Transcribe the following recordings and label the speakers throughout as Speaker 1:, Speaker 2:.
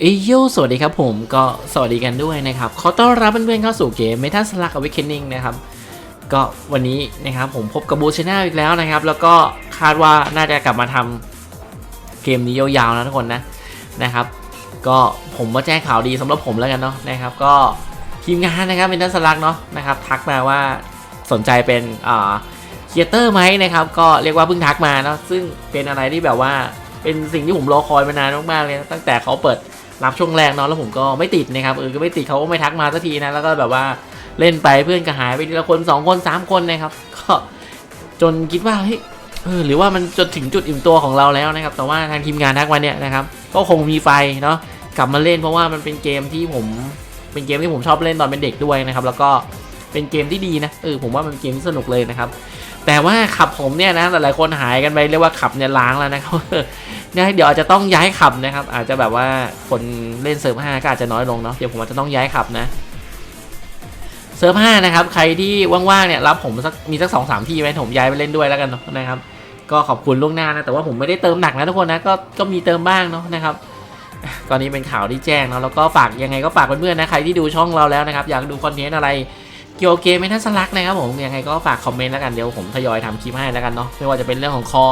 Speaker 1: เอยโยสวัสดีครับผมก็สวัสดีกันด้วยนะครับขอต้อนรับเพื่อนๆเข้าสู่เกม Metal Slug Awakening นะครับก็วันนี้นะครับผมพบกับบูชแนลอีกแล้วนะครับ แล้วก็คาดว่าน่าจะกลับมาทำเกมนี้ยาวๆนะทุกคนนะนะครับ ก็ผมมาแจ้งข่าวดีสำหรับผมแล้วกันเนาะนะครับ ก็ทีมงานนะครับ Metal Slug เนาะนะครับทักมาว่าสนใจเป็นอ่าเคียเตอร์ไหมนะครับ ก็เรียกว่าเพิ่งทักมาเนาะซึ่งเป็นอะไรที่แบบว่าเป็นสิ่งที่ผมรอคอยมานานมากๆเลยตั้งแต่เขาเปิด รับช่วงแรกเนาะแล้วผมก็ไม่ติดนะครับเออก็ไม่ติดเขาก็ไม่ทักมาสักทีนะแล้วก็แบบว่าเล่นไปเพื่อนก็หายไปทีละคนสองคนสามคนนะครับ ก็จนคิดว่าเฮ้ยเออหรือว่ามันจนถึงจุดอิ่มตัวของเราแล้วนะครับ แต่ว่าทางทีมงานทักมาเนี่ยนะครับก็คงมีไฟเนาะกลับมาเล่นเพราะว่ามันเป็นเกมที่ผมเป็นเกมที่ผมชอบเล่นตอนเป็นเด็กด้วยนะครับ แล้วก็เป็นเกมที่ดีนะเออผมว่ามันเป็นเกมที่สนุกเลยนะครับ แต่ว่าขับผมเนี่ยนะหลายๆคนหายกันไปเรียกว่าขับเนี่ยล้างแล้วนะครับเนี่ยเดี๋ยวอาจจะต้องย้ายขับนะครับ อาจจะแบบว่าคนเล่นเซิร์ฟ5ก็อาจจะน้อยลงเนาะเดี๋ยวผมอาจจะต้องย้ายขับนะเซิร์ฟ5นะครับใครที่ว่างๆเนี่ยรับผมสักมีสักสองสามที่ไหมผมย้ายไปเล่นด้วยแล้วกันนะนะครับ ก็ขอบคุณล่วงหน้านะแต่ว่าผมไม่ได้เติมหนักนะทุกคนนะก็ก็มีเติมบ้างเนาะนะครับตอนนี้เป็นข่าวที่แจ้งเนาะแล้วก็ฝากยังไงก็ฝากเพื่อนๆนะใครที่ดูช่องเราแล้วนะครับ อยากดูคอนเทนต์อะไร เกี่ยวเกมไม่ทันสลักนะครับผมยังไงก็ฝากคอมเมนต์แล้วกันเดี๋ยวผมทยอยทำคลิปให้แล้วกันเนาะไม่ว่าจะเป็นเรื่องของคอ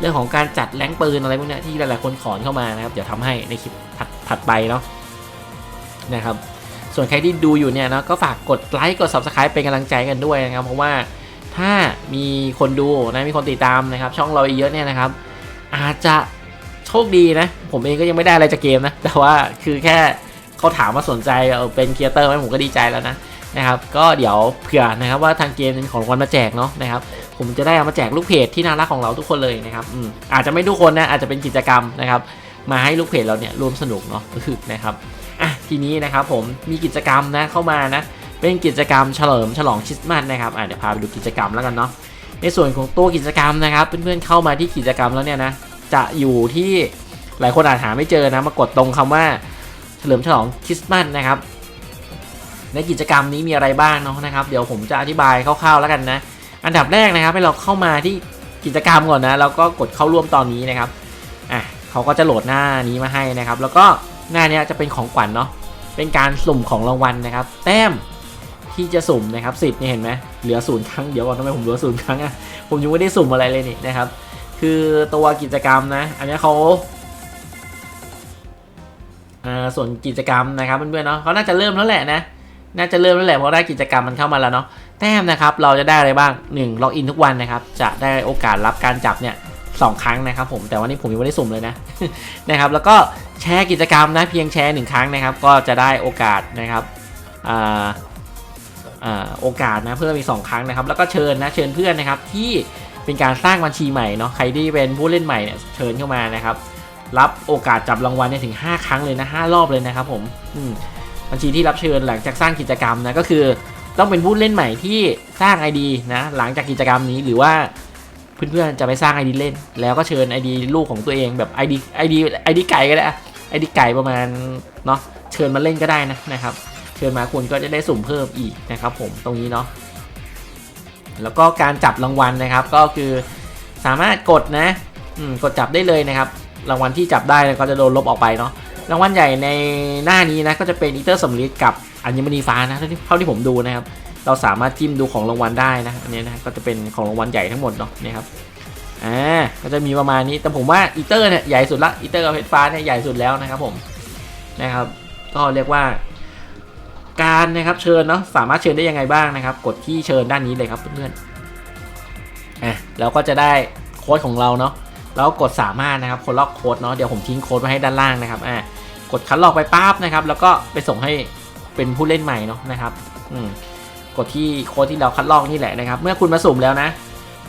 Speaker 1: เรื่องของการจัดแรงปืนอะไรพวกนี้ที่หลายๆคนขอนเข้ามานะครับเดี๋ยวทำให้ในคลิปถัดถัดไปเนาะนะครับส่วนใครที่ดูอยู่เนี่ยเนาะก็ฝากกดไลค์กด subscribe เป็นกำลังใจกันด้วยนะครับ เพราะว่าถ้ามีคนดูนะมีคนติดตามนะครับ ช่องเราเยอะเนี่ยนะครับ อาจจะโชคดีนะ ผมเองก็ยังไม่ได้อะไรจากเกมนะ แต่ว่าคือแค่เขาถามว่าสนใจเป็นเคียเตอร์ไหมผมก็ดีใจแล้วนะ นะครับก็เดี๋ยวเผื่อนะครับว่าทางเกมมีของรางวัลมาแจกเนาะนะครับผมจะได้เอามาแจกลูกเพจที่น่ารักของเราทุกคนเลยนะครับอืมอาจจะไม่ทุกคนนะอาจจะเป็นกิจกรรมนะครับมาให้ลูกเพจเราเนี่ยร่วมสนุกเนาะนะครับอะทีนี้นะครับผมมีกิจกรรมนะเข้ามานะเป็นกิจกรรมเฉลิมฉลองคริสต์มาสนะครับอะเดี๋ยวพาไปดูกิจกรรมแล้วกันเนาะในส่วนของตัวกิจกรรมนะครับเพื่อนๆเข้ามาที่กิจกรรมแล้วเนี่ยนะจะอยู่ที่หลายคนอาจหาไม่เจอนะมากดตรงคำว่าเฉลิมฉลองคริสต์มาสนะครับ ในกิจกรรมนี้มีอะไรบ้างเนาะนะครับ เดี๋ยวผมจะอธิบายคร่าวๆแล้วกันนะ อันดับแรกนะครับให้เราเข้ามาที่กิจกรรมก่อนนะแล้วก็กดเข้าร่วมตอนนี้นะครับอะเขาก็จะโหลดหน้านี้มาให้นะครับ แล้วก็หน้านี้จะเป็นของขวัญเนาะเป็นการสุ่มของรางวัลนะครับ แต้มที่จะสุ่มนะครับสิบนี่เห็นไหมเหลือศูนย์ครั้งเดี๋ยวก่อนทำไมผมเหลือศูนย์ครั้งอะผมยังไม่ได้สุ่มอะไรเลยนี่นะครับ คือตัวกิจกรรมนะ อันนี้เขาอ่าส่วนกิจกรรมนะครับเพื่อนๆเนาะเขาน่าจะเริ่มแล้วแหละนะ น่าจะเริ่มแล้วแหละเพราะได้กิจกรรมมันเข้ามาแล้วเนาะแต้มนะครับเราจะได้อะไรบ้าง1ล็อกอินทุกวันนะครับจะได้โอกาสรับการจับเนี่ยสองครั้งนะครับผมแต่วันนี้ผมยังไม่ได้สุ่มเลยนะนะครับแล้วก็แชร์กิจกรรมนะเพียงแชร์หนึ่งครั้งนะครับ ก็จะได้โอกาสนะครับอ่าอ่าโอกาสนะเพิ่มอีกสองครั้งนะครับ แล้วก็เชิญนะเชิญเพื่อนนะครับที่เป็นการสร้างบัญชีใหม่เนาะใครที่เป็นผู้เล่นใหม่เนี่ยเชิญเข้ามานะครับ รับโอกาสจับรางวัลเนี่ยถึง 5 ครั้งเลยนะ5รอบเลยนะครับผมอืม บัญชีที่รับเชิญหลังจากสร้างกิจกรรมนะก็คือ ต้องเป็นผู้เล่นใหม่ที่สร้าง ID นะหลังจากกิจกรรมนี้หรือว่าเพื่อนๆจะไปสร้าง ID เล่น แล้วก็เชิญ ID ลูกของตัวเองแบบ ID ID ID ไก่ก็ได้อะ ID ไก่ประมาณเนาะเชิญมาเล่นก็ได้นะนะครับ เชิญมาคุณก็จะได้สุ่มเพิ่มอีกนะครับ ผมตรงนี้เนาะแล้วก็การจับรางวัลนะครับก็คือสามารถกดนะกดจับได้เลยนะครับ รางวัลที่จับได้ก็จะโดนลบออกไปเนาะ รางวัลใหญ่ในหน้านี้นะก็จะเป็นอีเตอร์สมฤทธิ์กับอัญมณีฟ้านะเท่าที่ผมดูนะครับ เราสามารถจิ้มดูของรางวัลได้นะอันนี้นะก็จะเป็นของรางวัลใหญ่ทั้งหมดเนาะนี่ครับอ่าก็จะมีประมาณนี้แต่ผมว่าอีเตอร์เนี่ยใหญ่สุดละอีเตอร์กับเพชรฟ้าเนี่ยใหญ่สุดแล้วนะครับผมนะครับ ก็เรียกว่า การนะครับเชิญเนาะสามารถเชิญได้ยังไงบ้างนะครับ กดที่เชิญด้านนี้เลยครับเพื่อนๆอะแล้วก็จะได้โค้ดของเราเนาะแล้วกดสามารถนะครับคนล็อกโค้ดเนาะเดี๋ยวผมทิ้งโค้ดไว้ให้ด้านล่างนะครับอ่า กดคัดลอกไปปั๊บนะครับ แล้วก็ไปส่งให้เป็นผู้เล่นใหม่เนาะนะครับอืมกดที่โค้ดที่เราคัดลอกนี่แหละนะครับ เมื่อคุณมาสุ่มแล้วนะ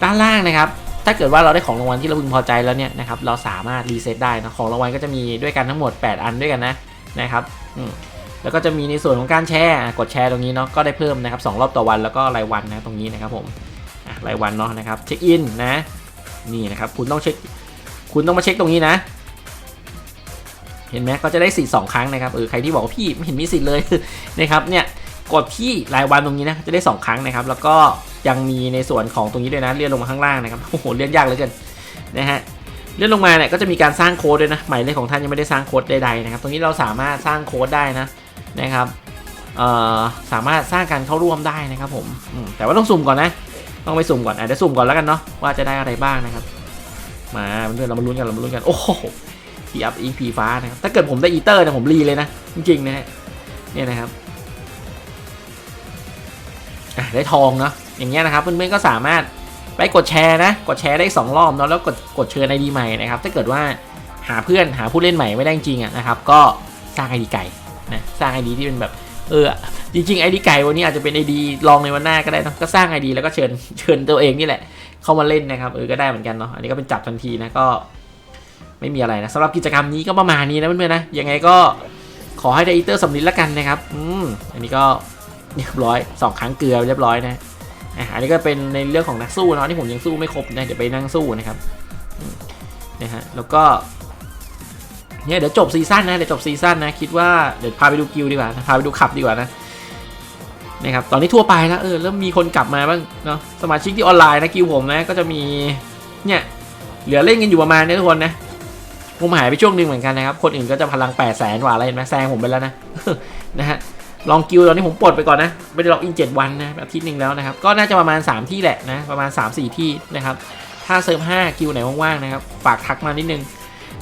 Speaker 1: ด้านล่างนะครับ ถ้าเกิดว่าเราได้ของรางวัลที่เราพึงพอใจแล้วเนี่ยนะครับ เราสามารถรีเซ็ตได้นะของรางวัลก็จะมีด้วยกันทั้งหมด 8 อันด้วยกันนะนะครับอืมแล้วก็จะมีในส่วนของการแชร์อ่กดแชร์ตรงนี้เนาะก็ได้เพิ่มนะครับสรอบต่อวันแล้วก็รายวันนะตรงนี้นะครับผมรายวันเนาะนะครับเช็คอินนะนี่นะครับคุณต้องเช็คคุณต้องมาเช็คตรงนี้นะ เห็นไหมก็จะได้สิทธิ์สองครั้งนะครับเออใครที่บอกว่าพี่ไม่เห็นมีสิทธิ์เลยนะครับเนี่ยกดที่รายวันตรงนี้นะจะได้ 2 ครั้งนะครับ แล้วก็ยังมีในส่วนของตรงนี้ด้วยนะเลื่อนลงมาข้างล่างนะครับโอ้โหเลื่อนยากเหลือเกินนะฮะเลื่อนลงมาเนี่ยก็จะมีการสร้างโค้ดด้วยนะหมายเลขของท่านยังไม่ได้สร้างโค้ดใดๆนะครับ ตรงนี้เราสามารถสร้างโค้ดได้นะนะครับเอ่อสามารถสร้างการเข้าร่วมได้นะครับผมแต่ว่าต้องสุ่มก่อนนะต้องไปสุ่มก่อนอะเดี๋ยวสุ่มก่อนแล้วกันเนาะว่าจะได้อะไรบ้างนะครับ มาเพื่อนเรามาลุ้นกันเรามาลุ้นกันโอ้โห พีอัพอีพีฟ้านะครับถ้าเกิดผมได้อีเตอร์เนี่ยผมรีเลยนะ จริงๆนะฮะเนี่ยนะครับได้ทองเนาะอย่างเงี้ยนะครับเพื่อนๆก็สามารถไปกดแชร์นะ กดแชร์ได้สองรอบเนาะแล้วกดกดเชิญไอดีใหม่นะครับ ถ้าเกิดว่าหาเพื่อนหาผู้เล่นใหม่ไม่ได้จริงๆอะนะครับ ก็สร้างไอดีไก่นะสร้างไอดีที่เป็นแบบเออจริงๆไอดีไก่วันนี้อาจจะเป็นไอดีลองในวันหน้าก็ได้นะก็สร้างไอดีแล้วก็เชิญเชิญตัวเองนี่แหละ เข้ามาเล่นนะครับเออก็ได้เหมือนกันเนาะอันนี้ก็เป็นจับทันทีนะก็ ไม่มีอะไรนะสำหรับกิจกรรมนี้ก็ประมาณนี้นะเพื่อนๆนะยังไงก็ขอให้ได้อีเตอร์สำลิดละกันนะครับอืมอันนี้ก็เรียบร้อยสองครั้งเกลือเรียบร้อยนะอะอันนี้ก็เป็นในเรื่องของนักสู้เนาะที่ผมยังสู้ไม่ครบนะเดี๋ยวไปนั่งสู้นะครับนะฮะแล้วก็เนี่ยเดี๋ยวจบซีซั่นนะเดี๋ยวจบซีซั่นนะคิดว่าเดี๋ยวพาไปดูกิลดีกว่านะพาไปดูขับดีกว่านะนะครับตอนนี้ทั่วไปแล้วเออเริ่มมีคนกลับมาบ้างเนาะสมาชิกที่ออนไลน์นะกิลผมนะก็จะมีเนี่ยเหลือเล่นกันอยู่ประมาณนี้ทุกคนนะ ผมหายไปช่วงหนึ่งเหมือนกันนะครับ คนอื่นก็จะพลัง8 0 0แสนกว่าอะไรเห็นไหมแซงผมไปแล้วนะนะฮะลองกิลตอนนี้ผมปลดไปก่อนนะ ไม่ได้ล็อกอิน 7 วันนะอาทิตย์หนึ่งแล้วนะครับ ก็น่าจะประมาณ 3 ที่แหละนะประมาณ 3-4 ที่นะครับ ถ้าเซิร์ฟ5กิลไหนว่างๆนะครับฝากทักมานิดนึง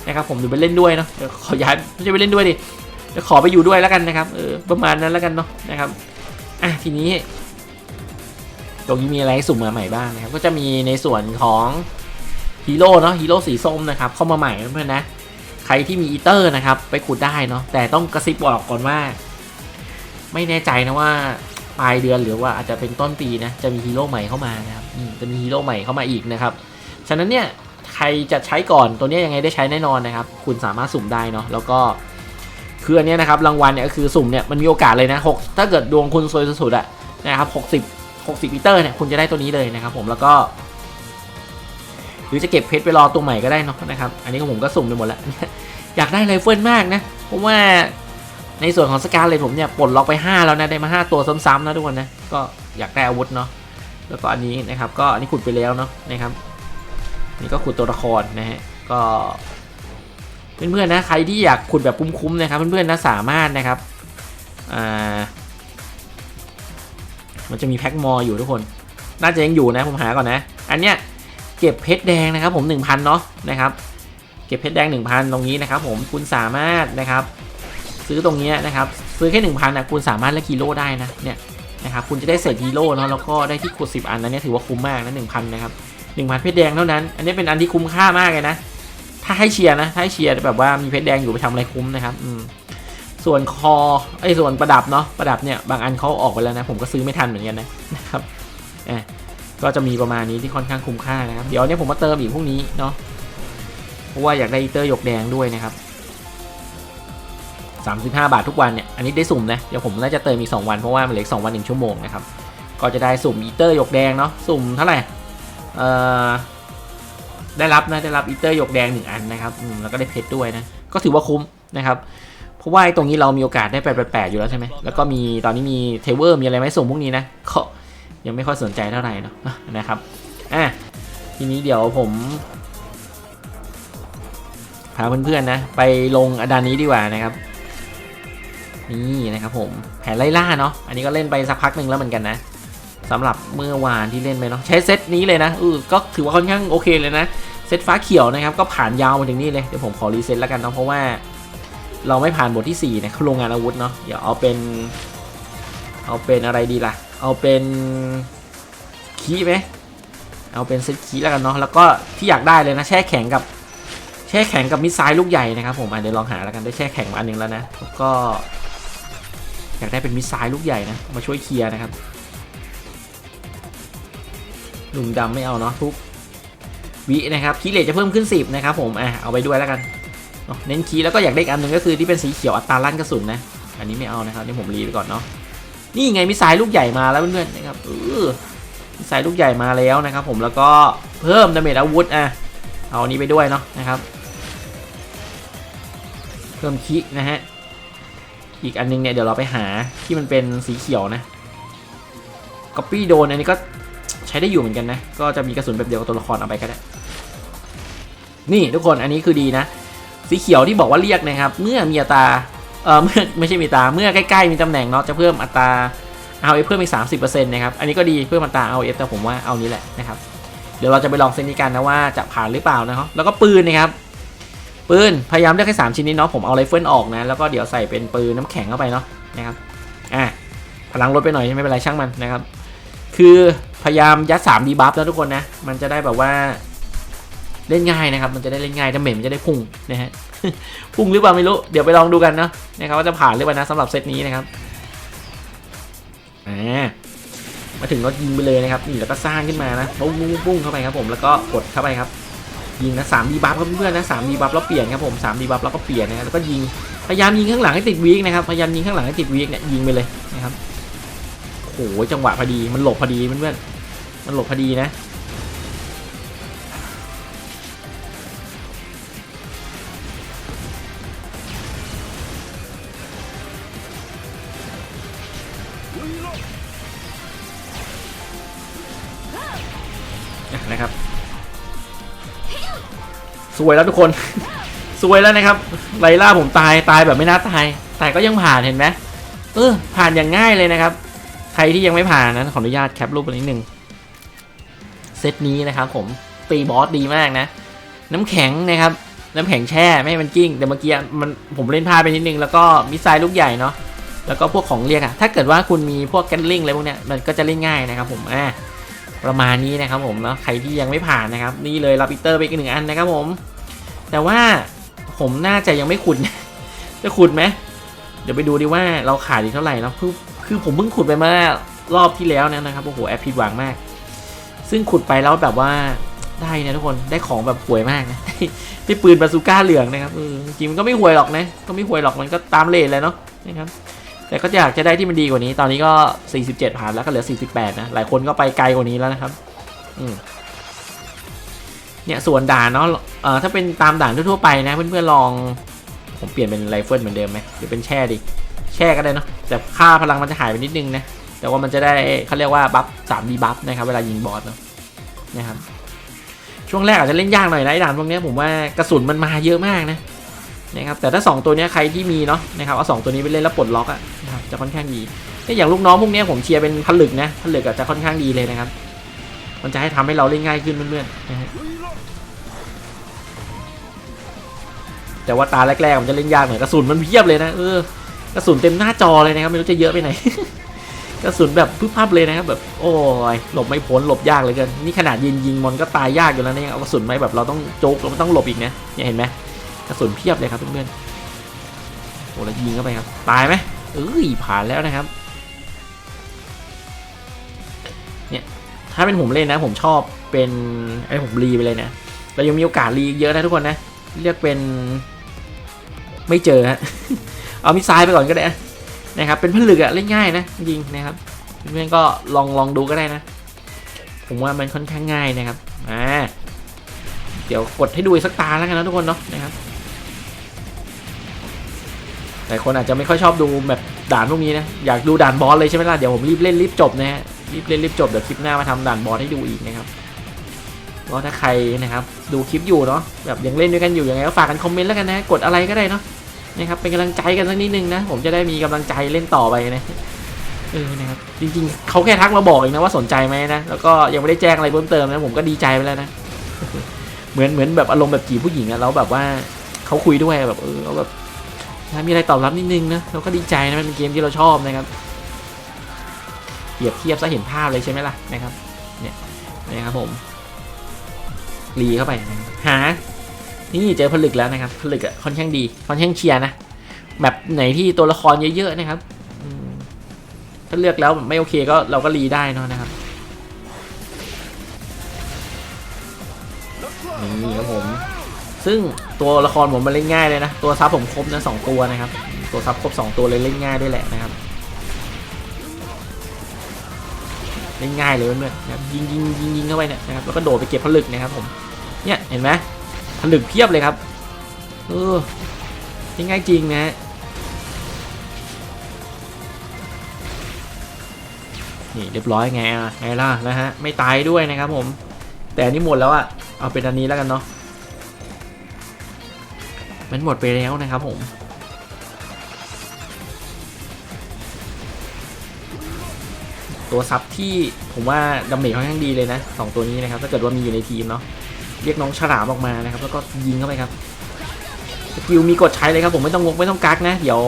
Speaker 1: นะครับผมเดี๋ยวไปเล่นด้วยเนาะเดี๋ยวขอย้ายไม่ใช่ไปเล่นด้วยดิเดี๋ยวขอไปอยู่ด้วยแล้วกันนะครับเออประมาณนั้นแล้วกันเนาะนะครับอะทีนี้ ตรงนี้มีอะไรสุ่มมาใหม่บ้างนะครับก็จะมีในส่วนของ ฮีโร่เนาะฮีโร่สีส้มนะครับเข้ามาใหม่เพื่อนๆนะ ใครที่มีอีเตอร์นะครับ ไปขุดได้เนาะแต่ต้องกระซิบบอกก่อนว่า ไม่แน่ใจนะว่าปลายเดือนหรือว่าอาจจะเป็นต้นปีนะจะมีฮีโร่ใหม่เข้ามานะครับอืมจะมีฮีโร่ใหม่เข้ามาอีกนะครับฉะนั้นเนี่ยใครจะใช้ก่อนตัวเนี้ยยังไงได้ใช้แน่นอนนะครับ คุณสามารถสุ่มได้เนาะแล้วก็คืออันเนี้ยนะครับรางวัลเนี่ยก็คือสุ่มเนี่ยมันมีโอกาสเลยนะหกถ้าเกิดดวงคุณสวยสุดๆอะนะครับหกสิบหกสิบอีเตอร์เนี่ยคุณจะได้ตัวนี้เลยนะครับผมแล้วก็ หรือจะเก็บเพชรไปรอตัวใหม่ก็ได้เนะนะครับ อันนี้ผมก็สุ่มไปหมดแล้ว อยากได้ไรเฟิลมากนะ เพราะว่าในส่วนของสกาเลยผมเนี่ยปลดล็อกไป 5 แล้วนะ ได้มา 5 ตัวซ้ำๆนะทุกคนนะ ก็อยากได้อาวุธเนาะ แล้วก็อันนี้นะครับ ก็อันนี้ขุดไปแล้วเนาะนะครับ นี่ก็ขุดตัวละครนะฮะ ก็เพื่อนๆนะใครที่อยากขุดแบบคุ้มๆนะครับเพื่อนๆนะสามารถนะครับอ่ามันจะมีแพ็คมออยู่ทุกคน น่าจะยังอยู่นะผมหาก่อนนะ อันเนี้ย เก็บเพชรแดงนะครับผม 1,000เนาะนะครับ เก็บเพชรแดง 1,000 ตรงนี้นะครับผมคุณสามารถนะครับ ซื้อตรงนี้นะครับซื้อแค่1,000นะคุณสามารถเล่นฮีโร่ได้นะเนี่ยนะครับคุณจะได้เศษฮีโร่เนาะแล้วก็ได้ที่ขุด10 อันนั้นเนี่ยถือว่าคุ้มมากนะ1,000นะครับ1,000เพชรแดงเท่านั้น อันนี้เป็นอันที่คุ้มค่ามากเลยนะถ้าให้เชียร์นะถ้าให้เชียร์แบบว่ามีเพชรแดงอยู่ไปทำอะไรคุ้มนะครับอืมส่วนคอไอ้ส่วนประดับเนาะประดับเนี่ยบางอันเขาออกไปแล้วนะ ผมก็ซื้อไม่ทันเหมือนกันนะนะครับเออ ก็จะมีประมาณนี้ที่ค่อนข้างคุ้มค่านะครับ เดี๋ยวเนี้ยผมมาเติมอีกพวกนี้เนาะ เพราะว่าอยากได้อีเตอร์หยกแดงด้วยนะครับ35 บาททุกวันเนี่ย อันนี้ได้สุ่มนะ เดี๋ยวผมน่าจะเติมอีก 2 วันเพราะว่ามันเหลืออก2วัน1ชั่วโมงนะครับ ก็จะได้สุ่มอีเตอร์หยกแดงเนาะ สุ่มเท่าไหร่ เอ่อ ได้รับนะ ได้รับอีเตอร์หยกแดง 1 อันนะครับแล้วก็ได้เพชรด้วยนะ ก็ถือว่าคุ้มนะครับเพราะว่าไอ้ตรงนี้เรามีโอกาสได้ไปแปดๆอยู่แล้วใช่ไหม แล้วก็มีตอนนี้มีเทเวอร์มีอะไรไหมส่งพวกนี้นะ ยังไม่ค่อยสนใจเท่าไหร่เนาะนะครับอะทีนี้เดี๋ยวผมพาเพื่อนๆนะไปลงอดานนี้ดีกว่านะครับนี่นะครับผมแผนไล่ล่าเนาะอันนี้ก็เล่นไปสักพักหนึ่งแล้วเหมือนกันนะสำหรับเมื่อวานที่เล่นไปเนาะใช้เซตนี้เลยนะเออก็ถือว่าค่อนข้างโอเคเลยนะเซตฟ้าเขียวนะครับก็ผ่านยาวมาถึงนี่เลยเดี๋ยวผมขอรีเซ็ตแล้วกันเนาะเพราะว่า เราไม่ผ่านบทที่4นะครับโรงงานอาวุธเนาะเดี๋ยวเอาเป็น เอาเป็นอะไรดีล่ะ เอาเป็นคีไหมเอาเป็นเซตคีแล้วกันเนาะแล้วก็ที่อยากได้เลยนะ แช่แข็งกับ แช่แข็งกับมิสไซล์ลูกใหญ่นะครับผมอะเดี๋ยวลองหาแล้วกันได้แช่แข็งมาอันหนึงแล้วนะแล้วก็ อยากได้เป็นมิสไซล์ลูกใหญ่นะมาช่วยเคลียร์นะครับหนุ่มดำไม่เอาเนาะทุกวินะครับคีเลทจะเพิ่มขึ้น 10 นะครับผมอะเอาไปด้วยแล้วกันเน้นคีแล้วก็อยากได้อันหนึ่งก็คือที่เป็นสีเขียวอัตราลั่นกระสุนนะอันนี้ไม่เอานะครับนี่ผมรีไปก่อนเนาะ นี่ไงมิสไซล์ลูกใหญ่มาแล้วเพื่อนๆนะครับเออมิสไซล์ลูกใหญ่มาแล้วนะครับ ผมแล้วก็เพิ่มดาเมจอาวุธอะเอาอันนี้ไปด้วยเนาะนะครับเพิ่มคินะฮะอีกอันนึงเนี่ยเดี๋ยวเราไปหาที่มันเป็นสีเขียวนะก๊อปปี้โดนอันนี้ก็ใช้ได้อยู่เหมือนกันนะ ก็จะมีกระสุนแบบเดียวกับตัวละครเอาไปก็ได้ นี่ทุกคนอันนี้คือดีนะ สีเขียวที่บอกว่าเรียกนะครับ เมื่อมีอัตรา เออเมื่อไม่ใช่มีตาเมื่อใกล้ๆมีตำแหน่งเนาะจะเพิ่มอัตราเอาเพิ่มอีกสามสิบเปอร์เซ็นต์นะครับอันนี้ก็ดีเพิ่มอัตราเอาเอแต่ผมว่าเอานี้แหละนะครับเดี๋ยวเราจะไปลองเซนนี้กันนะว่าจะผ่านหรือเปล่านะครับแล้วก็ปืนนะครับปืนพยายามเลือกแค่สามชิ้นนี้เนาะผมเอาไรเฟิลออกนะแล้วก็เดี๋ยวใส่เป็นปืนน้ำแข็งเข้าไปเนาะนะครับอะพลังลดไปหน่อยไม่เป็นไรช่างมันนะครับ คือพยายามยัด3ดีบัฟนะทุกคนนะมันจะได้แบบว่าเล่นง่ายนะครับ มันจะได้เล่นง่ายดาเมจมันจะได้พุ่งนะฮะ พุ่งหรือเปล่าไม่รู้ เดี๋ยวไปลองดูกันเนาะนะครับว่าจะผ่านหรือเปล่านะสำหรับเซตนี้นะครับมาถึงก็ยิงไปเลยนะครับนี่แล้วก็สร้างขึ้นมานะปุ้งปุ้งปุ้งเข้าไปครับผมแล้วก็กดเข้าไปครับ ยิงนะสามดีบัฟครับเพื่อนๆนะสามดีบัฟแล้วเปลี่ยนครับผมสามดีบัฟแล้วก็เปลี่ยนนะแล้วก็ยิงพยายามยิงข้างหลังให้ติดวีกนะครับพยายามยิงข้างหลังให้ติดวีกเนี่ยยิงไปเลยนะครับโอ้โหจังหวะพอดีมันหลบพอดีเพื่อนๆมันหลบพอดีนะ วยแล้วทุกคน สวยแล้วนะครับไลล่าผมตายตายแบบไม่น่าตาย แต่ก็ยังผ่านเห็นไหมเออผ่านอย่างง่ายเลยนะครับ ใครที่ยังไม่ผ่านนะขออนุญาตแคปรูปไปนิดนึงเซตนี้นะครับผมตีบอสดีมากนะ น้ำแข็งนะครับ น้ำแข็งแช่ไม่ให้มันกิ้งแต่เมื่อกี้มันผมเล่นพลาดไปนิดนึง แล้วก็มิสไซล์ลูกใหญ่เนาะแล้วก็พวกของเรียกอะถ้าเกิดว่าคุณมีพวกแกนลิงอะไรพวกเนี้ยมันก็จะเล่นง่ายนะครับผมอ่าประมาณนี้นะครับผมเนาะใครที่ยังไม่ผ่านนะครับ นี่เลยรับปีเตอร์ไปอีกหนึ่งอันนะครับผม แต่ว่าผมน่าจะยังไม่ขุด จะขุดไหมเดี๋ยวไปดูดิว่าเราขาดอีกเท่าไหร่เนาะคือคือผมเพิ่งขุดไปเมื่อรอบที่แล้วเนี่ยนะครับโอ้โหแอปผิดหวังมาก ซึ่งขุดไปแล้วแบบว่าได้นะทุกคนได้ของแบบห่วยมากนะได้ปืนบาซูก้าเหลืองนะครับเออจริงมันก็ไม่ห่วยหรอกนะก็ไม่ห่วยหรอกมันก็ตามเลทเลยเนาะนะครับแต่ก็อยากจะได้ที่มันดีกว่านี้ ตอนนี้ก็ 47 ผ่านแล้วก็เหลือ 48 นะ หลายคนก็ไปไกลกว่านี้แล้วนะครับ อืม เนี่ยส่วนด่านเนาะเอ่อถ้าเป็นตามด่านทั่วๆไปนะ เพื่อนๆลองผมเปลี่ยนเป็นไรเฟิลเหมือนเดิมไหมหรือเป็นแช่ดิแช่ก็ได้เนาะแต่ค่าพลังมันจะหายไปนิดนึงนะแต่ว่ามันจะได้เขาเรียกว่าบัฟสามดีบัฟนะครับเวลายิงบอสเนาะนะครับช่วงแรกอาจจะเล่นยากหน่อยนะไอ้ด่านพวกเนี้ยผมว่ากระสุนมันมาเยอะมากนะนะครับแต่ถ้า 2 ตัวเนี้ยใครที่มีเนาะนะครับเอาสองตัวนี้ไปเล่นแล้วปลดล็อกอะนะครับจะค่อนข้างดีแต่อย่างลูกน้องพวกเนี้ยผมเชียร์เป็นผลึกนะผลึกอะจะค่อนข้างดีเลยนะครับ มันจะให้ทำให้เราเล่นง่ายขึ้นเพื่อนๆนะฮะแต่ว่าตาแรกๆมันจะเล่นยากหน่อยกระสุนมันเพียบเลยนะเออกระสุนเต็มหน้าจอเลยนะครับไม่รู้จะเยอะไปไหน กระสุนแบบพึบพับเลยนะครับแบบโอ้ยหลบไม่พ้นหลบยากเลยกินนี่ขนาดยิงยิงมันก็ตายยากอยู่แล้วเนะยังเอากระสุนไม่แบบเราต้องโจกเราต้องหลบอีกนะเนี่ยเห็นไหมกระสุนเพียบเลยครับเพื่อนๆโอ้แล้วยิงเข้าไปครับตายไหมเอ้ยผ่านแล้วนะครับ ถ้าเป็นผมเล่นนะ ผมชอบเป็นไอ้ผมรีไปเลยนะเรายังมีโอกาสรีเยอะนะทุกคนนะ เรียกเป็นไม่เจอฮะเอามิสไซล์ไปก่อนก็ได้นะครับเป็นผลึกอะเล่นง่ายนะยิงนะครับเพื่อนก็ลองลองดูก็ได้นะ ผมว่ามันค่อนข้างง่ายนะครับอ่าเดี๋ยวกดให้ดูสักตาแล้วกันนะทุกคนเนาะนะครับหลายคนอาจจะไม่ค่อยชอบดูแบบด่านพวกนี้นะ อยากดูด่านบอสเลยใช่ไหมล่ะ เดี๋ยวผมรีบเล่นรีบจบนะฮะ รีบเล่นรีบจบเดี๋ยวคลิปหน้ามาทำด่านบอสให้ดูอีกนะครับก็ถ้าใครนะครับดูคลิปอยู่เนาะแบบยังเล่นด้วยกันอยู่ยังไงก็ฝากกันคอมเมนต์แล้วกันนะกดอะไรก็ได้เนาะนะครับเป็นกำลังใจกันสักนิดนึงนะผมจะได้มีกำลังใจเล่นต่อไปนะเออนะครับจริงๆเขาแค่ทักมาบอกเองนะว่าสนใจไหมนะแล้วก็ยังไม่ได้แจ้งอะไรเพิ่มเติมนะผมก็ดีใจไปแล้วนะเหมือนเหมือนแบบอารมณ์แบบจีบผู้หญิงอะแล้วแบบว่าเขาคุยด้วยแบบเออเราแบบมีอะไรตอบรับนิดนึงนะเราก็ดีใจนะมันเป็นเกมที่เราชอบนะครับ เปรียบเทียบซะเห็นภาพเลยใช่ไหมล่ะนะครับเนี่ยนะครับผมรีเข้าไปหา นี่เจอผลึกแล้วนะครับ ผลึกอะค่อนข้างดีค่อนข้างเชียร์นะแบบไหนที่ตัวละครเยอะๆนะครับถ้าเลือกแล้วไม่โอเคก็เราก็รีได้นะนะครับนี่ครับผม ซึ่งตัวละครผมมันเล่นง่ายเลยนะ ตัวซับผมครบนะสองตัวนะครับ ตัวซับครบสองตัวเลยเล่นง่ายด้วยแหละนะครับ เล่นง่ายเลยเพื่อนๆนะครับยิงยิงยิงยิงเข้าไปเนี่ยนะครับแล้วก็โดดไปเก็บผลึกนะครับผมเนี่ยเห็นไหมผลึกเพียบเลยครับเออเล่นง่ายจริงนะนี่เรียบร้อยไงอะไงล่ะนะฮะไม่ตายด้วยนะครับผม แต่อันนี้หมดแล้วอะเอาเป็นอันนี้แล้วกันเนาะมันหมดไปแล้วนะครับผม ตัวซับที่ผมว่าดาเมจค่อนข้างดีเลยนะสองตัวนี้นะครับถ้าเกิดว่ามีอยู่ในทีมเนาะเรียกน้องฉลามออกมานะครับแล้วก็ยิงเข้าไปครับสกิลมีกดใช้เลยครับผมไม่ต้องงกไม่ต้องกักนะ เดี๋ยว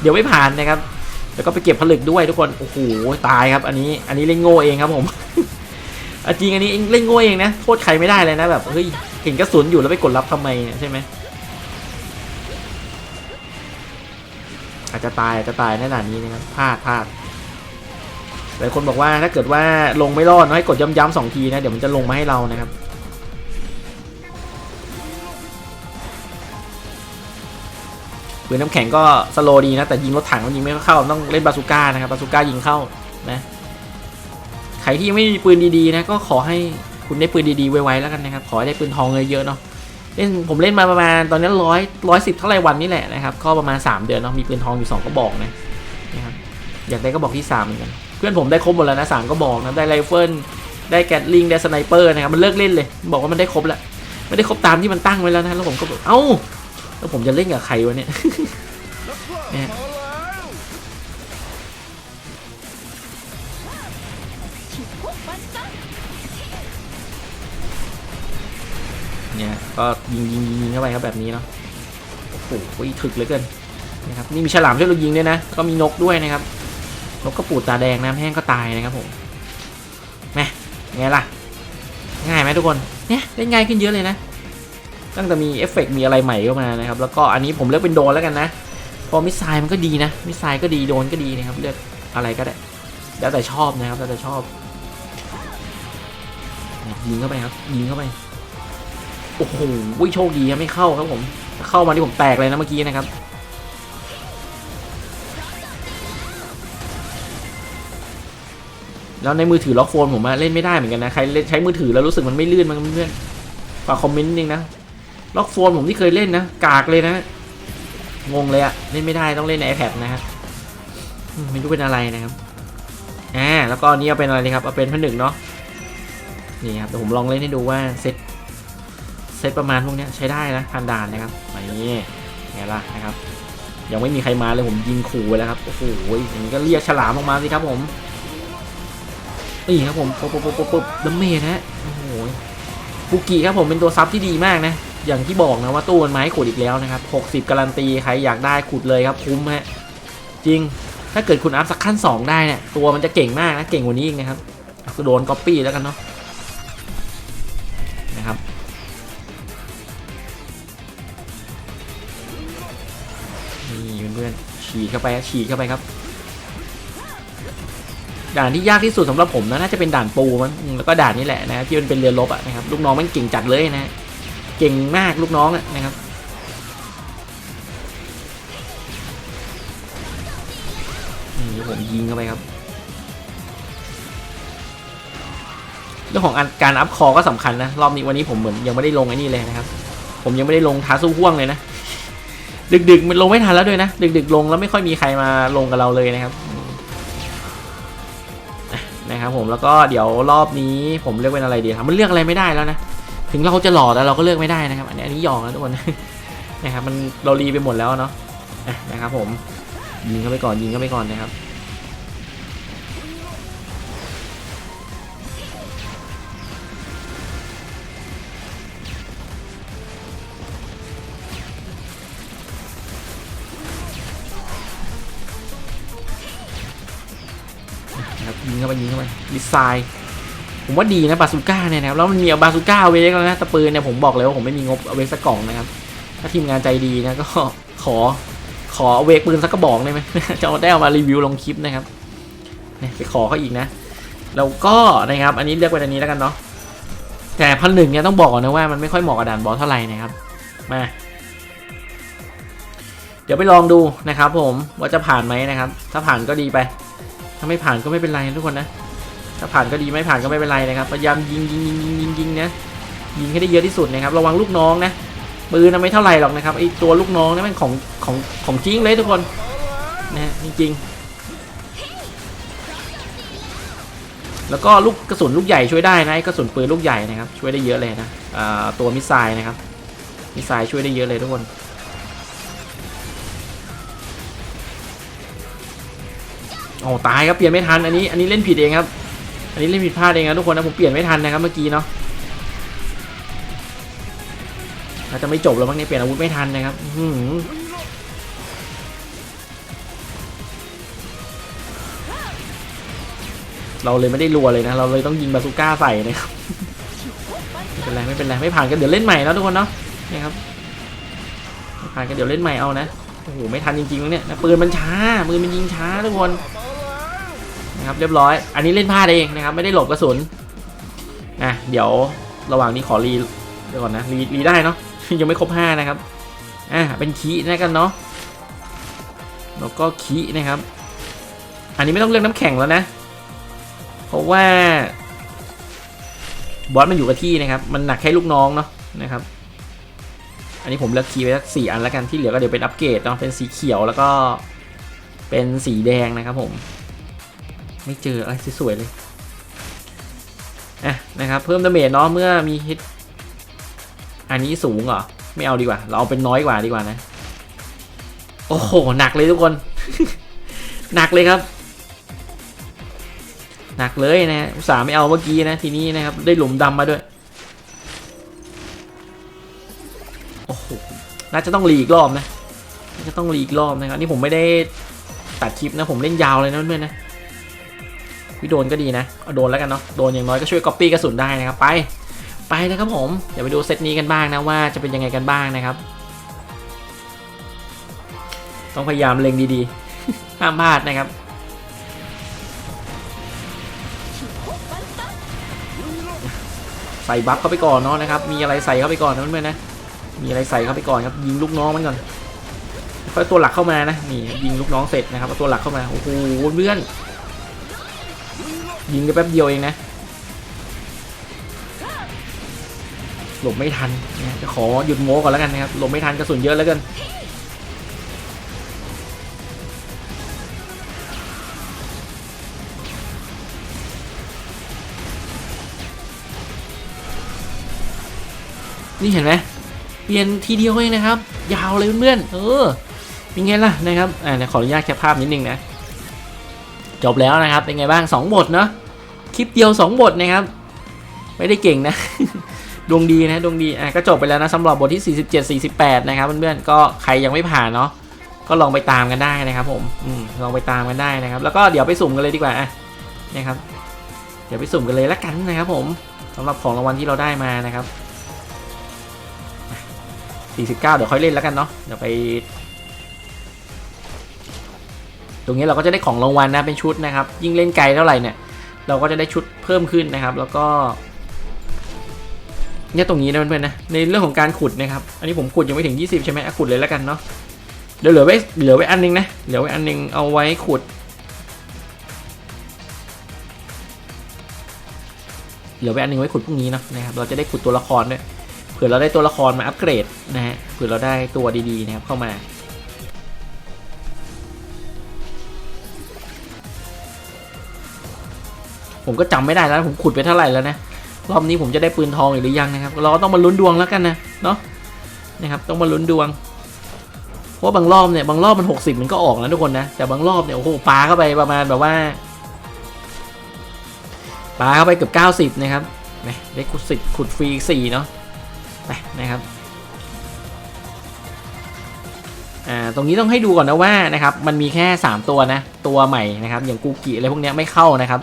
Speaker 1: เดี๋ยวไม่ผ่านนะครับ แล้วก็ไปเก็บผลึกด้วยทุกคนโอ้โหตายครับ อันนี้อันนี้เล่นโง่เองครับผมจริงอันนี้เล่นโง่เองนะโทษใครไม่ได้เลยนะแบบเฮ้ยเห็นกระสุนอยู่แล้วไปกดรับทำไมใช่ไหมอาจจะตายอาจจะตายในขนาดนี้นะครับพลาดพลาด หลายคนบอกว่าถ้าเกิดว่าลงไม่รอดให้กดย้ำๆสองทีนะ เดี๋ยวมันจะลงมาให้เรานะครับปืนน้ำแข็งก็สโลดีนะ แต่ยิงรถถังมันยิงไม่เข้าต้องเล่นบาซูก้านะครับบาซูก้ายิงเข้านะใครที่ยังไม่มีปืนดีๆนะก็ขอให้คุณได้ปืนดีๆไวๆแล้วกันนะครับ ขอให้ได้ปืนทองเยอะๆเนาะเล่นผมเล่นมาประมาณตอนนี้ร้อยร้อยสิบเท่าไรวันนี่แหละนะครับก็ประมาณ 3 เดือนเนาะมีปืนทองอยู่ 2กระบอกนะนะครับอยากได้ก็บอกที่3เหมือนกัน เพื่อนผมได้ครบหมดแล้วนะสามก็บอกนะได้ไรเฟิลได้แกตลิงได้สไนเปอร์นะครับมันเลิกเล่นเลย บอกว่ามันได้ครบแล้วไม่ได้ครบตามที่มันตั้งไว้แล้วนะแล้วผมก็แบบเอ้าแล้วผมจะเล่นกับใครวะเนี่ยเนี่ยเนี่ยก็ยิงยิงยิงเข้าไปครับแบบนี้เนาะโอ้โหถึกเหลือเกินนะครับนี่มีฉลามช่วยเรายิงด้วยนะ ก็มีนกด้วยนะครับ นกกระปูดตาแดงน้ำแห้งก็ตายนะครับผมแหมไงล่ะ ง่ายไหมทุกคน เนี่ยเล่นง่ายขึ้นเยอะเลยนะ ตั้งแต่มีเอฟเฟกต์มีอะไรใหม่เข้ามานะครับ แล้วก็อันนี้ผมเลือกเป็นโดนแล้วกันนะพอมิสไซล์มันก็ดีนะ มิสไซล์ก็ดีโดนก็ดีนะครับ เลือกอะไรก็ได้ แล้วแต่ชอบนะครับ แล้วแต่ชอบ ยิงเข้าไปครับ ยิงเข้าไป โอ้โหโชคดีครับไม่เข้าครับผม เข้ามาที่ผมแตกเลยนะเมื่อกี้นะครับ แล้วในมือถือล็อกโฟนผมอะเล่นไม่ได้เหมือนกันนะ ใครเล่นใช้มือถือแล้วรู้สึกมันไม่ลื่นมันเพื่อนฝากคอมเมนต์นึงนะล็อกโฟนผมที่เคยเล่นนะ กากเลยนะ งงเลยอะเล่นไม่ได้ต้องเล่นใน iPad นะครับไม่รู้เป็นอะไรนะครับอ่าแล้วก็นี่เอาเป็นอะไรดีครับเอาเป็นพันหนึ่งเนาะนี่ครับเดี๋ยวผมลองเล่นให้ดูว่าเซตเซตประมาณพวกนี้ใช้ได้นะพันด่านนะครับนี่ไงล่ะนะครับยังไม่มีใครมาเลยผมยิงขู่ไปแล้วครับโอ้โหอย่างนี้ก็เรียกฉลามออกมาสิครับผม นี่ครับผมปุ๊บปุ๊บปุ๊บปุ๊บปุ๊บดัมเมจนะโอ้โหบุกิครับผมเป็นตัวซับที่ดีมากนะ อย่างที่บอกนะว่าตู้มันไม้ขุดอีกแล้วนะครับ 60 การันตี ใครอยากได้ขุดเลยครับคุ้มฮะ จริง ถ้าเกิดคุณอัพสักขั้น 2 ได้เนี่ยตัวมันจะเก่งมากนะ เก่งกว่านี้อีกนะครับก็โดนก๊อปปี้แล้วกันเนาะ นะครับ นี่เพื่อนๆฉีกเข้าไปฉีกเข้าไปครับ ด่านที่ยากที่สุดสำหรับผมนะน่าจะเป็นด่านปูมันอืมแล้วก็ด่านนี้แหละนะที่มันเป็นเรือรบอะนะครับลูกน้องมันเก่งจัดเลยนะเก่งมากลูกน้องอะนะครับนี่ผมยิงเข้าไปครับเรื่องของการอัพคอก็สำคัญนะรอบนี้วันนี้ผมเหมือนยังไม่ได้ลงไอ้นี่เลยนะครับ ผมยังไม่ได้ลงท้าสู้ห่วงเลยนะดึกๆมันลงไม่ทันแล้วด้วยนะดึกๆลงแล้วไม่ค่อยมีใครมาลงกับเราเลยนะครับ นะครับผมแล้วก็เดี๋ยวรอบนี้ผมเลือกเป็นอะไรดีครับมันเลือกอะไรไม่ได้แล้วนะถึงเราจะหล่อแต่เราก็เลือกไม่ได้นะครับ อันนี้อันนี้ยอกนะทุกคนนะครับมันเรารีไปหมดแล้วเนาะนะครับผมยิงเข้าไปก่อนยิงเข้าไปก่อนนะครับาไปยิงเข้าไปดีไซน์ผมว่าดีนะบาซูก้าเนี่ยนะครับแล้วมันมีบาซูก้าเว้แล้วนะตะปืนเนี่ยผมบอกเลยว่าผมไม่มีงบเอาไว้สักกล่องนะครับ ถ้าทีมงานใจดีนะก็ขอขอเวกปืนสักกระบอกได้ไหมจะเอาได้เอามารีวิวลงคลิปนะครับเนี่ยไปขอเขาอีกนะ แล้วก็นะครับ อันนี้เลือกเป็นอันนี้แล้วกันเนาะแต่พันหนึ่งเนี่ยต้องบอกก่อนนะว่ามันไม่ค่อยเหมาะกับด่านบอสเท่าไหร่นะครับมาเดี๋ยวไปลองดูนะครับ ผมว่าจะผ่านไหมนะครับ ถ้าผ่านก็ดีไป ถ้าไม่ผ่านก็ไม่เป็นไรทุกคนนะ ถ้าผ่านก็ดีไม่ผ่านก็ไม่เป็นไรนะครับ พยายามยิงยิงยิงยิงยิงยิงนะยิงให้ได้เยอะที่สุดนะครับ ระวังลูกน้องนะ ปืนน่ะไม่เท่าไหร่หรอกนะครับไอตัวลูกน้องนี่มันของของของจริงเลยทุกคนนะฮะจริงแล้วก็ลูกกระสุนลูกใหญ่ช่วยได้นะกระสุนปืนลูกใหญ่นะครับช่วยได้เยอะเลยนะตัวมิสไซล์นะครับมีสายช่วยได้เยอะเลยทุกคน โอ้ตายครับเปลี่ยนไม่ทันอันนี้อันนี้เล่นผิดเองครับ อันนี้เล่นผิดพลาดเองนะทุกคนนะผมเปลี่ยนไม่ทันนะครับเมื่อกี้เนาะน่าจะไม่จบแล้วมั้งเนี่ยเปลี่ยนอาวุธไม่ทันนะครับอื้อหือเราเลยไม่ได้รัวเลยนะ เราเลยต้องยิงบาซูก้าใส่นะครับไม่เป็นไรไม่เป็นไรไม่ผ่านก็เดี๋ยวเล่นใหม่แล้วทุกคนเนาะนะครับผ่านก็เดี๋ยวเล่นใหม่เอานะโอ้โหไม่ทันจริงๆแล้วเนี่ยปืนมันช้าปืนมันยิงช้าทุกคน นะครับเรียบร้อย อันนี้เล่นพลาดเองนะครับไม่ได้หลบกระสุนนะเดี๋ยวระหว่างนี้ขอรีเดี๋ยวก่อนนะรีรีได้เนาะยังไม่ครบห้านะครับอ่าเป็นคีนะกันเนาะแล้วก็คีนะครับ อันนี้ไม่ต้องเลือกน้ำแข็งแล้วนะ เพราะว่าบอสมันอยู่กับที่นะครับ มันหนักแค่ลูกน้องเนาะนะครับ อันนี้ผมเลือกคีย์ไปสักสี่อันแล้วกันที่เหลือก็เดี๋ยวเป็นอัปเกรดเนาะเป็นสีเขียวแล้วก็เป็นสีแดงนะครับผม ไม่เจออะไรสวยๆเลยอะนะครับเพิ่มดาเมจเนาะเมื่อมีฮิตอันนี้สูงเหรอไม่เอาดีกว่า เราเอาเป็นน้อยกว่าดีกว่านะ โอ้โห หนักเลยทุกคน หนักเลยครับ หนักเลยนะอุตส่าห์ไม่เอาเมื่อกี้นะ ทีนี้นะครับ ได้หลุมดำมาด้วย โอ้โห น่าจะต้องรีอีกรอบนะน่าจะต้องรีอีกรอบนะครับนี่ผมไม่ได้ตัดคลิปนะ ผมเล่นยาวเลยนะเพื่อนๆนะ วิโดนก็ดีนะเอาโดนแล้วกันเนาะโดนอย่างน้อยก็ช่วยก๊อปปี้กระสุนได้นะครับไปไปนะครับผมเดี๋ยวไปดูเซตนี้กันบ้างนะว่าจะเป็นยังไงกันบ้างนะครับ ต้องพยายามเล็งดีๆห้ามพลาดนะครับใส่บัฟเข้าไปก่อนเนาะนะครับ มีอะไรใส่เข้าไปก่อนนะเพื่อนๆนะ มีอะไรใส่เข้าไปก่อนครับ ยิงลูกน้องมันก่อนค่อยตัวหลักเข้ามานะ นี่ยิงลูกน้องเสร็จนะครับเอาตัวหลักเข้ามา โอ้โหเพื่อน ยิงได้แป๊บเดียวเองนะ หลบไม่ทันนะจะขอหยุดโม้ก่อนแล้วกันนะครับ หลบไม่ทันกระสุนเยอะแล้วกันนี่เห็นไหมเปลี่ยนทีเดียวเองนะครับ ยาวเลยเพื่อนเออเป็นไงล่ะนะครับอ่าขออนุญาตแคปภาพนิดนึงนะ จบแล้วนะครับ เป็นไงบ้าง 2 บทเนาะคลิปเดียว 2 บทนะครับ ไม่ได้เก่งนะ ดวงดีนะดวงดีอะก็จบไปแล้วนะสำหรับบทที่ 47 48 นะครับเพื่อนๆก็ใครยังไม่ผ่านเนาะก็ลองไปตามกันได้นะครับ ผมอืมลองไปตามกันได้นะครับ แล้วก็เดี๋ยวไปสุ่มกันเลยดีกว่าอะนะครับ เดี๋ยวไปสุ่มกันเลยละกันนะครับ ผมสำหรับของรางวัลที่เราได้มานะครับอะ49 เดี๋ยวค่อยเล่นแล้วกันเนาะเดี๋ยวไป ตรงนี้เราก็จะได้ของรางวัลนะเป็นชุดนะครับ ยิ่งเล่นไกลเท่าไหร่เนี่ย เราก็จะได้ชุดเพิ่มขึ้นนะครับ แล้วก็เนี่ยตรงนี้นะเพื่อนๆนะในเรื่องของการขุดนะครับ อันนี้ผมขุดยังไม่ถึง 20 ใช่ไหมอะขุดเลยแล้วกันเนาะเดี๋ยวเหลือไว้เหลือไว้อันนึงนะเหลือไว้อันนึงเอาไว้ขุด เหลือไว้อันนึงไว้ขุดพรุ่งนี้เนาะนะครับเราจะได้ขุดตัวละครด้วยเผื่อเราได้ตัวละครมาอัปเกรดนะฮะเผื่อเราได้ตัวดีๆนะครับเข้ามา ผมก็จำไม่ได้แล้วผมขุดไปเท่าไหร่แล้วนะรอบนี้ผมจะได้ปืนทองอีกหรือยังนะครับเราต้องมาลุ้นดวงแล้วกันนะเนาะนะครับต้องมาลุ้นดวงเพราะบางรอบเนี่ยบางรอบมัน 60 มันก็ออกนะทุกคนนะแต่บางรอบเนี่ยโอ้โหปาเข้าไปประมาณแบบว่าปาเข้าไปเกือบ90 นะครับนะได้ขุดสิขุดฟรีสี่เนาะไปนะครับอ่าตรงนี้ต้องให้ดูก่อนนะว่านะครับมันมีแค่ 3 ตัวนะตัวใหม่นะครับอย่างกูกิอะไรพวกเนี้ยไม่เข้านะครับ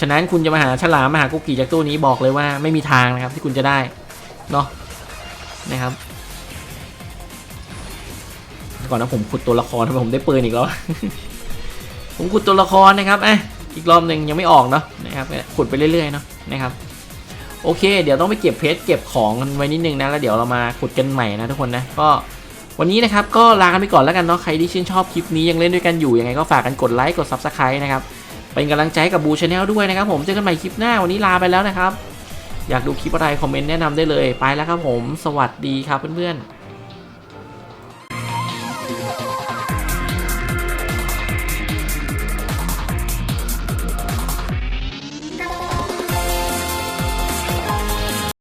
Speaker 1: ฉะนั้นคุณจะมาหาฉลามมาหากุกกี้จากตู้นี้บอกเลยว่าไม่มีทางนะครับที่คุณจะได้เนาะนะครับก่อนนะผมขุดตัวละครทำไมผมได้ปืนอีกแล้ว ผมขุดตัวละครนะครับอะอีกรอบหนึ่งยังไม่ออกเนาะนะครับขุดไปเรื่อยๆเนาะนะครับโอเค เดี๋ยวต้องไปเก็บเพชรเก็บของกันไว้นิดนึงนะแล้วเดี๋ยวเรามาขุดกันใหม่นะทุกคนนะก็วันนี้นะครับก็ลากันไปก่อนแล้วกันเนาะใครที่ชื่นชอบคลิปนี้ยังเล่นด้วยกันอยู่ยังไงก็ฝากกันกดไลค์กด Subscribe นะครับ เป็นกำลังใจให้กับบูชาแนลด้วยนะครับผมเจอกันใหม่คลิปหน้าวันนี้ลาไปแล้วนะครับ อยากดูคลิปอะไรคอมเมนต์แนะนำได้เลยไปแล้วครับผม สวัสดีครับเพื่อนๆ